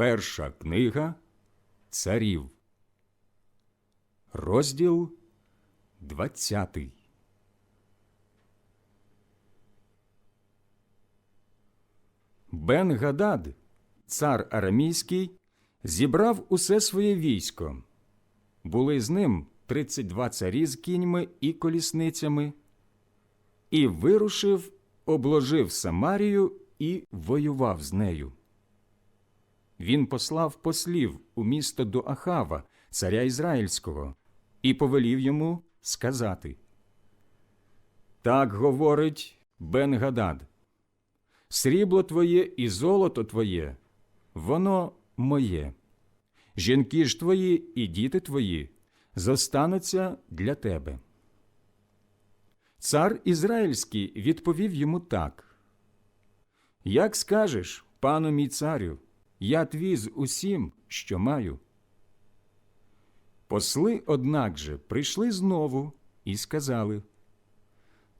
Перша книга царів, розділ двадцятий. Бен Гадад, цар арамійський, зібрав усе своє військо. Були з ним 32 царі з кіньми і колісницями, і вирушив, обложив Самарію і воював з нею. Він послав послів у місто до Ахава, царя Ізраїльського, і повелів йому сказати Так говорить Бен-Гадад, срібло твоє і золото твоє, воно моє. Жінки ж твої і діти твої зостануться для тебе. Цар Ізраїльський відповів йому так Як скажеш, пану мій царю, я твій з усім, що маю. Посли, однак же, прийшли знову і сказали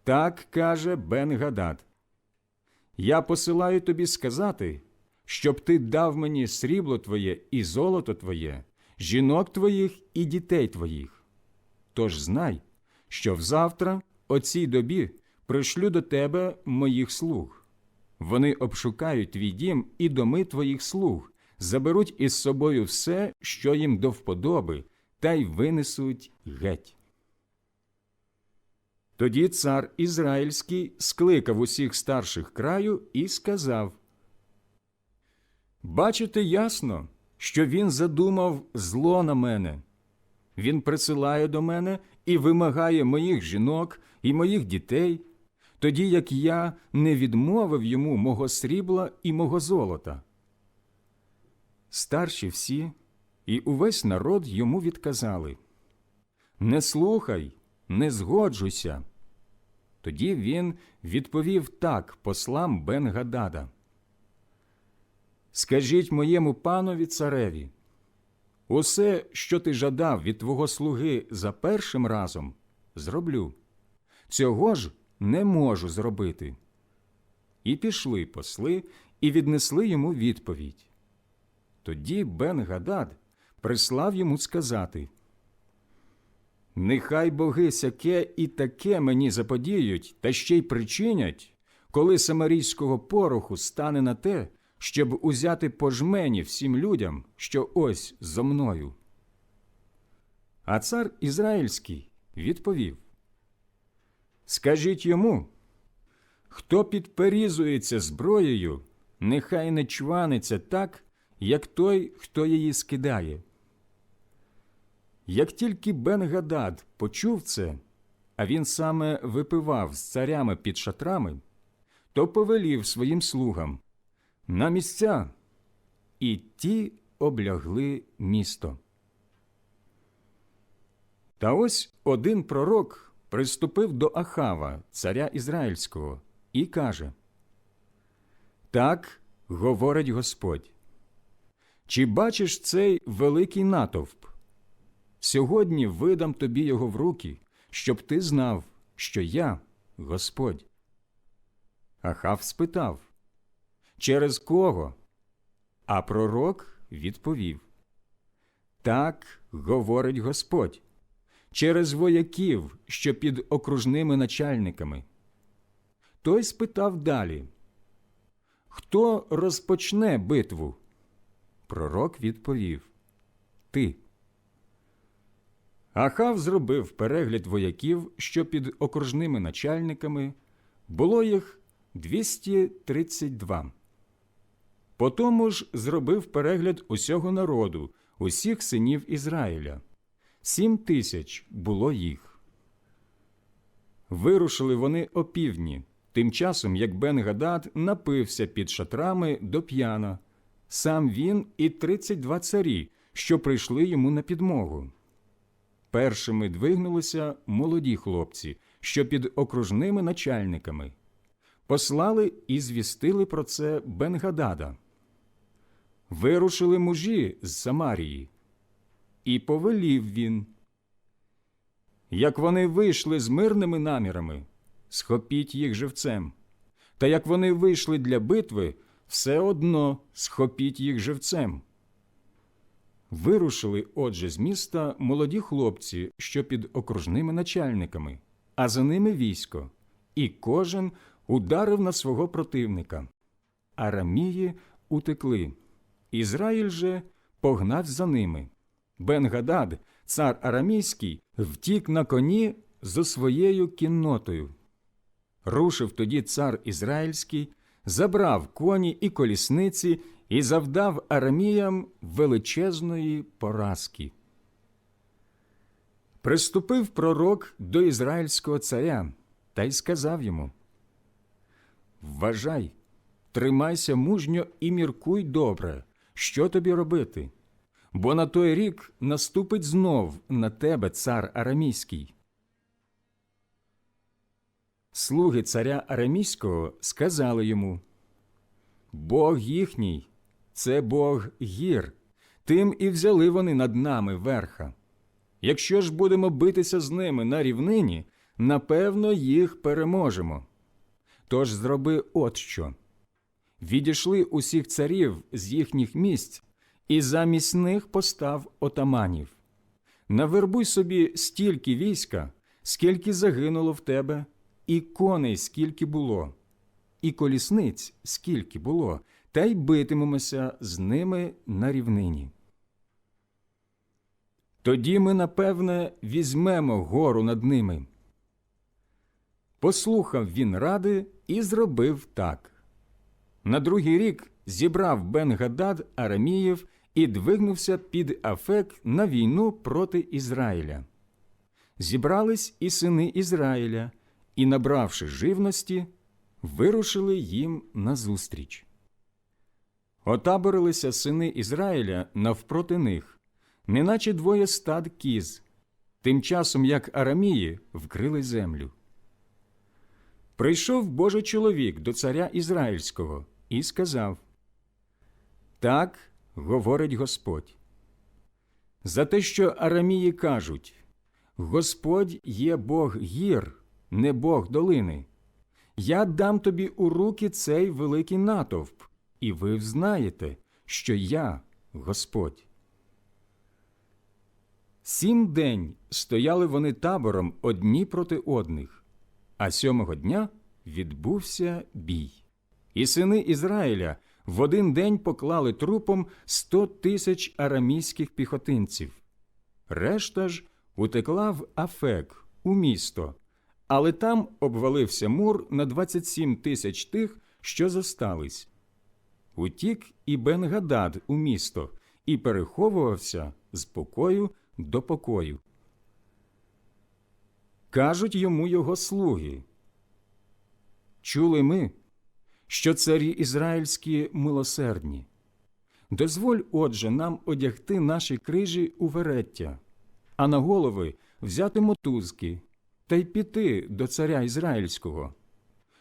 Так каже Бен-Гадад, я посилаю тобі сказати, щоб ти дав мені срібло твоє і золото твоє, жінок твоїх і дітей твоїх. Тож знай, що взавтра, о цій добі, пришлю до тебе моїх слуг. Вони обшукають твій дім і доми твоїх слуг, заберуть із собою все, що їм до вподоби, та й винесуть геть. Тоді цар Ізраїльський скликав усіх старших краю і сказав Бачите ясно, що він задумав зло на мене. Він присилає до мене і вимагає моїх жінок і моїх дітей, тоді як я не відмовив йому мого срібла і мого золота. Старші всі і увесь народ йому відказали Не слухай, не згоджуйся. Тоді він відповів так послам Бен-Гадада. Скажіть моєму панові цареві, усе, що ти жадав від твого слуги за першим разом, зроблю. Цього ж не можу зробити. І пішли посли і віднесли йому відповідь. Тоді Бен-Гадад прислав йому сказати Нехай боги сяке і таке мені заподіють, та ще й причинять, коли самарійського пороху стане на те, щоб узяти пожмені всім людям, що ось зо мною. А цар Ізраїльський відповів Скажіть йому, хто підперізується зброєю, нехай не чваниться так, як той, хто її скидає. Як тільки Бен-Гадад почув це, а він саме випивав з царями під шатрами, то повелів своїм слугам на місця, і ті облягли місто. Та ось один пророк приступив до Ахава, царя Ізраїльського, і каже Так говорить Господь. Чи бачиш цей великий натовп? Сьогодні видам тобі його в руки, щоб ти знав, що я Господь. Ахав спитав Через кого? А пророк відповів Так говорить Господь через вояків, що під окружними начальниками. Той спитав далі Хто розпочне битву? Пророк відповів Ти. Ахав зробив перегляд вояків, що під окружними начальниками було їх 232. Потому ж зробив перегляд усього народу, усіх синів Ізраїля. Сім тисяч було їх. Вирушили вони опівдні, тим часом як Бен-Гадад напився під шатрами до п'яна, сам він і тридцять два царі, що прийшли йому на підмогу. Першими двигнулися молоді хлопці, що під окружними начальниками. Послали і звістили про це Бен-Гадада. Вирушили мужі з Самарії. І повелів він. Як вони вийшли з мирними намірами, схопіть їх живцем. Та як вони вийшли для битви, все одно схопіть їх живцем, Вирушили, отже, з міста молоді хлопці, що під окружними начальниками, а за ними військо, і кожен ударив на свого противника. Арамії утекли. Ізраїль же погнав за ними. Бен-Гадад, цар арамійський, втік на коні зо своєю кіннотою. Рушив тоді цар Ізраїльський, забрав коні і колісниці і завдав араміям величезної поразки. Приступив пророк до ізраїльського царя та й сказав йому Вважай, тримайся мужньо і міркуй добре, що тобі робити, бо на той рік наступить знов на тебе цар арамійський. Слуги царя Арамійського сказали йому Бог їхній, це Бог гір, тим і взяли вони над нами верха. Якщо ж будемо битися з ними на рівнині, напевно, їх переможемо. Тож зроби от що. Відійшли усіх царів з їхніх місць, і замість них постав отаманів. Навербуй собі стільки війська, скільки загинуло в тебе, і коней скільки було, і колісниць скільки було, та й битимемося з ними на рівнині. Тоді ми, напевне, візьмемо гору над ними. Послухав він ради і зробив так. На другий рік зібрав Бен-Гадад Араміїв і двигнувся під Афек на війну проти Ізраїля. Зібрались і сини Ізраїля, і, набравши живності, вирушили їм назустріч. Отаборилися сини Ізраїля навпроти них, неначе двоє стад кіз, тим часом як арамії вкрили землю. Прийшов Божий чоловік до царя Ізраїльського і сказав Так говорить Господь. За те, що арамії кажуть Господь є Бог гір, не Бог долини. Я дам тобі у руки цей великий натовп, і ви взнаєте, що я Господь. Сім день стояли вони табором одні проти одних, а сьомого дня відбувся бій. І сини Ізраїля в один день поклали трупом сто тисяч арамійських піхотинців. Решта ж утекла в Афек у місто, але там обвалився мур на 27 тисяч тих, що зостались. Утік і Бен-Гадад у місто і переховувався з покою до покою. Кажуть йому його слуги. Чули ми, що царі ізраїльські милосердні. Дозволь, отже, нам одягти наші крижі у вереття, а на голови взяти мотузки та й піти до царя ізраїльського.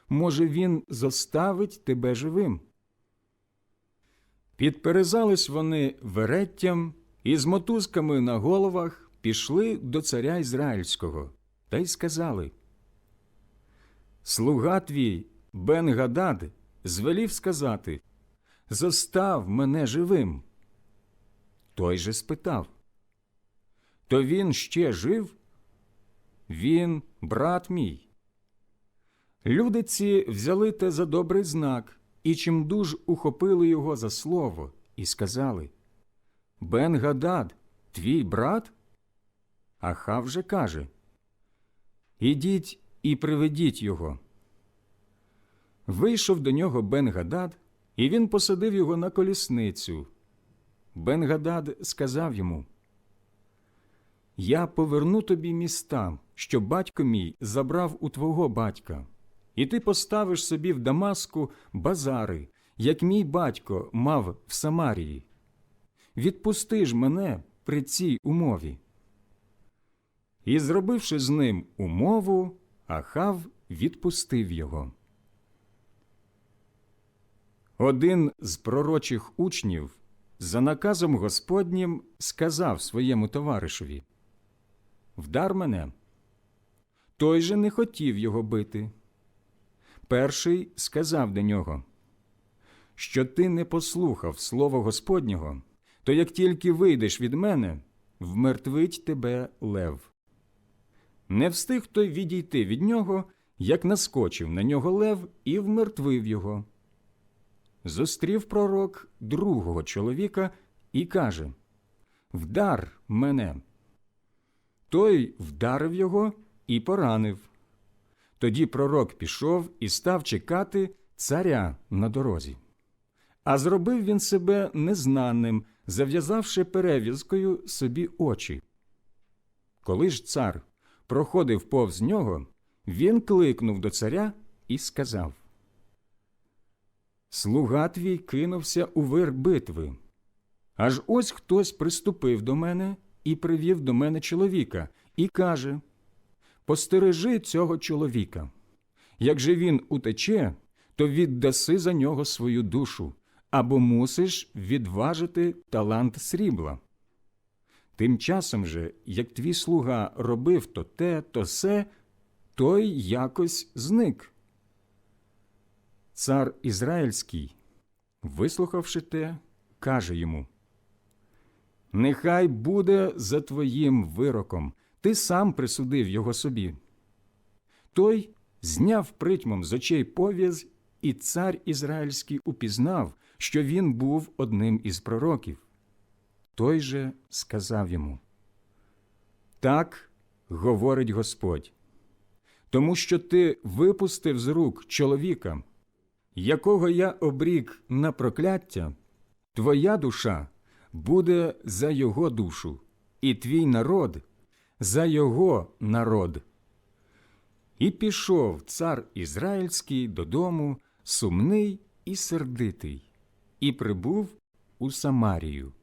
Може, він зоставить тебе живим. Підперезались вони вереттям і з мотузками на головах пішли до царя ізраїльського та й сказали Слуга твій Бен-Гадад звелів сказати Зостав мене живим. Той же спитав То він ще жив? Він, брат мій. Люди ці взяли те за добрий знак і чимдуж ухопили його за слово і сказали Бен-Гадад, твій брат? Ахав же каже Ідіть і приведіть його. Вийшов до нього Бен-Гадад, і він посадив його на колісницю. Бен-Гадад сказав йому Я поверну тобі міста, що батько мій забрав у твого батька, і ти поставиш собі в Дамаску базари, як мій батько мав в Самарії. Відпусти ж мене при цій умові. І, зробивши з ним умову, Ахав відпустив його. Один з пророчих учнів за наказом Господнім сказав своєму товаришеві Вдар мене. Той же не хотів його бити. Перший сказав до нього Що ти не послухав слова Господнього, то як тільки вийдеш від мене, вмертвить тебе лев. Не встиг той відійти від нього, як наскочив на нього лев і вмертвив його. Зустрів пророк другого чоловіка і каже Вдар мене. Той вдарив його і поранив. Тоді пророк пішов і став чекати царя на дорозі. А зробив він себе незнаним, зав'язавши перев'язкою собі очі. Коли ж цар проходив повз нього, він кликнув до царя і сказав Слуга твій кинувся у вир битви. Аж ось хтось приступив до мене і привів до мене чоловіка, і каже Постережи цього чоловіка. Як же він утече, то віддаси за нього свою душу, або мусиш відважити талант срібла. Тим часом же, як твій слуга робив то те, то се, той якось зник. Цар Ізраїльський, вислухавши те, каже йому Нехай буде за твоїм вироком, ти сам присудив його собі. Той зняв притьмом з очей пов'яз, і цар Ізраїльський упізнав, що він був одним із пророків. Той же сказав йому Так говорить Господь, тому що ти випустив з рук чоловіка, якого я обрік на прокляття, твоя душа буде за його душу, і твій народ за його народ. І пішов цар Ізраїльський додому, сумний і сердитий, і прибув у Самарію.